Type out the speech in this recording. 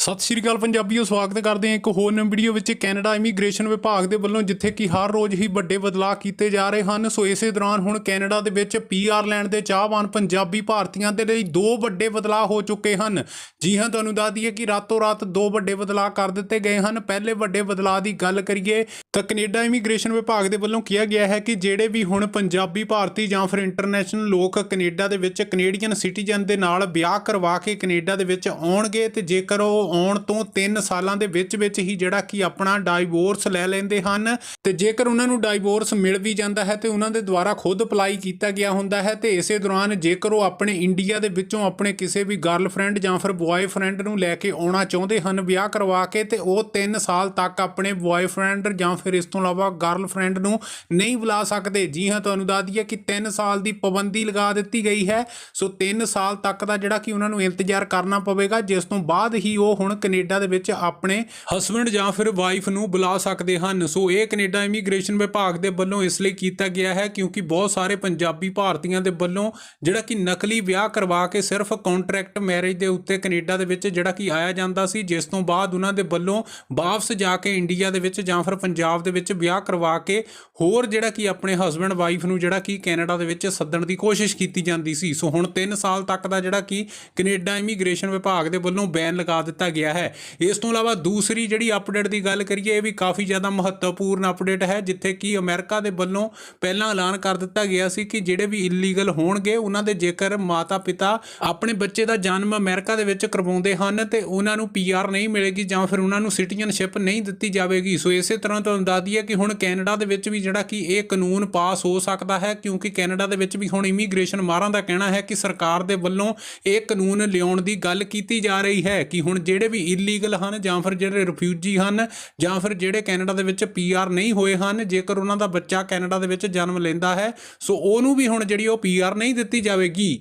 ਸਤਿ ਸ਼੍ਰੀ ਅਕਾਲ ਪੰਜਾਬੀਓ, ਸਵਾਗਤ ਕਰਦੇ ਹਾਂ ਇੱਕ ਹੋਰ ਨਵੀਂ ਵੀਡੀਓ ਵਿੱਚ ਕੈਨੇਡਾ ਇਮੀਗ੍ਰੇਸ਼ਨ ਵਿਭਾਗ ਦੇ ਵੱਲੋਂ ਜਿੱਥੇ ਕਿ ਹਰ ਰੋਜ਼ ਹੀ ਵੱਡੇ ਬਦਲਾਅ ਕੀਤੇ ਜਾ ਰਹੇ ਹਨ, ਸੋ ਇਸੇ ਦੌਰਾਨ ਹੁਣ ਕੈਨੇਡਾ ਦੇ ਵਿੱਚ ਪੀਆਰ ਲੈਣ ਦੇ ਚਾਹਵਾਨ ਪੰਜਾਬੀ ਭਾਰਤੀਆਂ ਦੇ ਲਈ ਦੋ ਵੱਡੇ ਬਦਲਾਅ ਹੋ ਚੁੱਕੇ ਹਨ। ਜੀ ਹਾਂ, ਤੁਹਾਨੂੰ ਦੱਸ ਦਈਏ ਕਿ ਰਾਤੋਂ ਰਾਤ ਦੋ ਵੱਡੇ ਬਦਲਾਅ ਕਰ ਦਿੱਤੇ ਗਏ ਹਨ। ਪਹਿਲੇ ਵੱਡੇ ਬਦਲਾਅ ਦੀ ਗੱਲ ਕਰੀਏ ਤਾਂ ਕੈਨੇਡਾ ਇਮੀਗ੍ਰੇਸ਼ਨ ਵਿਭਾਗ ਦੇ ਵੱਲੋਂ ਕਿਹਾ ਗਿਆ ਹੈ ਕਿ ਜਿਹੜੇ ਵੀ ਹੁਣ ਪੰਜਾਬੀ ਭਾਰਤੀ ਜਾਂ ਫਿਰ ਇੰਟਰਨੈਸ਼ਨਲ ਲੋਕ ਕੈਨੇਡਾ ਦੇ ਵਿੱਚ ਕੈਨੇਡੀਅਨ ਸਿਟੀਜ਼ਨ ਦੇ ਨਾਲ ਵਿਆਹ ਕਰਵਾ ਕੇ ਕੈਨੇਡਾ ਦੇ ਵਿੱਚ ਆਉਣਗੇ ਤੇ ਜੇਕਰ ਉਹ ਆਉਣ ਤੋਂ 3 ਸਾਲਾਂ ਦੇ ਵਿੱਚ ਵਿੱਚ ਹੀ ਜਿਹੜਾ ਕਿ ਆਪਣਾ ਡਾਈਵੋਰਸ ਲੈ ਲੈਂਦੇ ਹਨ ਤੇ ਜੇਕਰ ਉਹਨਾਂ ਨੂੰ ਡਾਈਵੋਰਸ ਮਿਲ ਵੀ ਜਾਂਦਾ ਹੈ ਤੇ ਉਹਨਾਂ ਦੇ ਦੁਆਰਾ ਖੁਦ ਅਪਲਾਈ ਕੀਤਾ ਗਿਆ ਹੁੰਦਾ ਹੈ ਤੇ ਇਸੇ ਦੌਰਾਨ ਜੇਕਰ ਉਹ ਆਪਣੇ ਇੰਡੀਆ ਦੇ ਵਿੱਚੋਂ ਆਪਣੇ ਕਿਸੇ ਵੀ ਗਰਲਫ੍ਰੈਂਡ ਜਾਂ ਫਿਰ ਬੁਆਏਫ੍ਰੈਂਡ ਨੂੰ ਲੈ ਕੇ ਆਉਣਾ ਚਾਹੁੰਦੇ ਹਨ, ਵਿਆਹ ਕਰਵਾ ਕੇ ਤੇ ਉਹ 3 ਸਾਲ ਤੱਕ ਆਪਣੇ ਬੁਆਏਫ੍ਰੈਂਡ ਜਾਂ ਫਿਰ ਇਸ ਤੋਂ ਇਲਾਵਾ ਗਰਲਫ੍ਰੈਂਡ ਨੂੰ ਨਹੀਂ ਬੁਲਾ ਸਕਦੇ। ਜੀ ਹਾਂ, ਤੁਹਾਨੂੰ ਦੱਸ ਦਈਏ ਕਿ 3 ਸਾਲ ਦੀ ਪਾਬੰਦੀ ਲਗਾ ਦਿੱਤੀ ਗਈ ਹੈ। ਸੋ 3 ਸਾਲ ਤੱਕ ਦਾ ਜਿਹੜਾ ਕਿ ਉਹਨਾਂ ਨੂੰ ਇੰਤਜ਼ਾਰ ਕਰਨਾ ਪਵੇਗਾ, ਜਿਸ ਤੋਂ ਬਾਅਦ ਹੀ ਉਹ ਹੁਣ ਕੈਨੇਡਾ ਦੇ ਵਿੱਚ ਆਪਣੇ ਹਸਬੰਡ ਜਾਂ ਫਿਰ ਵਾਈਫ ਨੂੰ ਬੁਲਾ ਸਕਦੇ ਹਨ। ਸੋ ਇਹ ਕੈਨੇਡਾ ਇਮੀਗ੍ਰੇਸ਼ਨ ਵਿਭਾਗ ਦੇ ਵੱਲੋਂ ਇਸ ਲਈ ਕੀਤਾ ਗਿਆ ਹੈ ਕਿਉਂਕਿ ਬਹੁਤ ਸਾਰੇ ਪੰਜਾਬੀ ਭਾਰਤੀਆਂ ਦੇ ਵੱਲੋਂ ਜਿਹੜਾ ਕਿ ਨਕਲੀ ਵਿਆਹ ਕਰਵਾ ਕੇ ਸਿਰਫ ਕੰਟਰੈਕਟ ਮੈਰਿਜ ਦੇ ਉੱਤੇ ਕੈਨੇਡਾ ਦੇ ਵਿੱਚ ਜਿਹੜਾ ਕਿ ਆਇਆ ਜਾਂਦਾ ਸੀ, ਜਿਸ ਤੋਂ ਬਾਅਦ ਉਹਨਾਂ ਦੇ ਵੱਲੋਂ ਵਾਪਸ ਜਾ ਕੇ ਇੰਡੀਆ ਦੇ ਵਿੱਚ ਜਾਂ ਫਿਰ ਪੰਜਾਬ ਦੇ ਵਿੱਚ ਵਿਆਹ ਕਰਵਾ ਕੇ ਹੋਰ ਜਿਹੜਾ ਕਿ ਆਪਣੇ ਹਸਬੰਡ ਵਾਈਫ ਨੂੰ ਜਿਹੜਾ ਕਿ ਕੈਨੇਡਾ ਦੇ ਵਿੱਚ ਸੱਦਣ ਦੀ ਕੋਸ਼ਿਸ਼ ਕੀਤੀ ਜਾਂਦੀ ਸੀ। ਸੋ ਹੁਣ 3 ਸਾਲ ਤੱਕ ਦਾ ਜਿਹੜਾ ਕਿ ਕੈਨੇਡਾ ਇਮੀਗ੍ਰੇਸ਼ਨ ਵਿਭਾਗ ਦੇ ਵੱਲੋਂ ਬੈਨ ਲਗਾ ਦਿੱਤਾ ਗਿਆ ਹੈ। ਇਸ ਤੋਂ ਇਲਾਵਾ ਦੂਸਰੀ ਜਿਹੜੀ ਅਪਡੇਟ ਦੀ ਗੱਲ ਕਰੀਏ, ਇਹ ਵੀ ਕਾਫੀ ਜ਼ਿਆਦਾ ਮਹੱਤਵਪੂਰਨ ਅਪਡੇਟ ਹੈ, ਜਿੱਥੇ ਕਿ ਅਮਰੀਕਾ ਦੇ ਵੱਲੋਂ ਪਹਿਲਾਂ ਐਲਾਨ ਕਰ ਦਿੱਤਾ ਗਿਆ ਸੀ ਕਿ ਜਿਹੜੇ ਵੀ ਇਲੀਗਲ ਹੋਣਗੇ, ਉਹਨਾਂ ਦੇ ਜੇਕਰ ਮਾਤਾ-ਪਿਤਾ ਆਪਣੇ ਬੱਚੇ ਦਾ ਜਨਮ ਅਮਰੀਕਾ ਦੇ ਵਿੱਚ ਕਰਵਾਉਂਦੇ ਹਨ ਤੇ ਉਹਨਾਂ ਨੂੰ ਪੀਆਰ ਨਹੀਂ ਮਿਲੇਗੀ ਜਾਂ ਫਿਰ ਉਹਨਾਂ ਨੂੰ ਸਿਟੀਜ਼ਨਸ਼ਿਪ ਨਹੀਂ ਦਿੱਤੀ ਜਾਵੇਗੀ। ਸੋ ਇਸੇ ਤਰ੍ਹਾਂ ਤੁਹਾਨੂੰ ਦੱਸ ਦਈਏ ਕਿ ਹੁਣ ਕੈਨੇਡਾ ਦੇ ਵਿੱਚ ਵੀ ਜਿਹੜਾ ਕਿ ਇਹ ਕਾਨੂੰਨ ਪਾਸ ਹੋ ਸਕਦਾ ਹੈ, ਕਿਉਂਕਿ ਕੈਨੇਡਾ ਦੇ ਵਿੱਚ ਵੀ ਹੁਣ ਇਮੀਗ੍ਰੇਸ਼ਨ ਮਾਹਰਾਂ ਦਾ ਕਹਿਣਾ ਹੈ ਕਿ ਸਰਕਾਰ ਦੇ ਵੱਲੋਂ ਇਹ ਕਾਨੂੰਨ ਲਿਆਉਣ ਦੀ ਗੱਲ ਕੀਤੀ ਜਾ ਰਹੀ ਹੈ ਕਿ ਹੁਣ ਜਿਹੜੇ ਜਿਹੜੇ ਵੀ ਇਲੀਗਲ ਹਨ ਜਾਂ ਫਿਰ ਜਿਹੜੇ ਰਿਫਿਊਜੀ ਹਨ ਜਾਂ ਫਿਰ ਜਿਹੜੇ ਕੈਨੇਡਾ ਦੇ ਵਿੱਚ ਪੀਆਰ ਨਹੀਂ ਹੋਏ ਹਨ, ਜੇਕਰ ਉਹਨਾਂ ਦਾ ਬੱਚਾ ਕੈਨੇਡਾ ਦੇ ਵਿੱਚ ਜਨਮ ਲੈਂਦਾ ਹੈ, ਸੋ ਉਹਨੂੰ ਵੀ ਹੁਣ ਜਿਹੜੀ ਉਹ ਪੀਆਰ ਨਹੀਂ ਦਿੱਤੀ ਜਾਵੇਗੀ।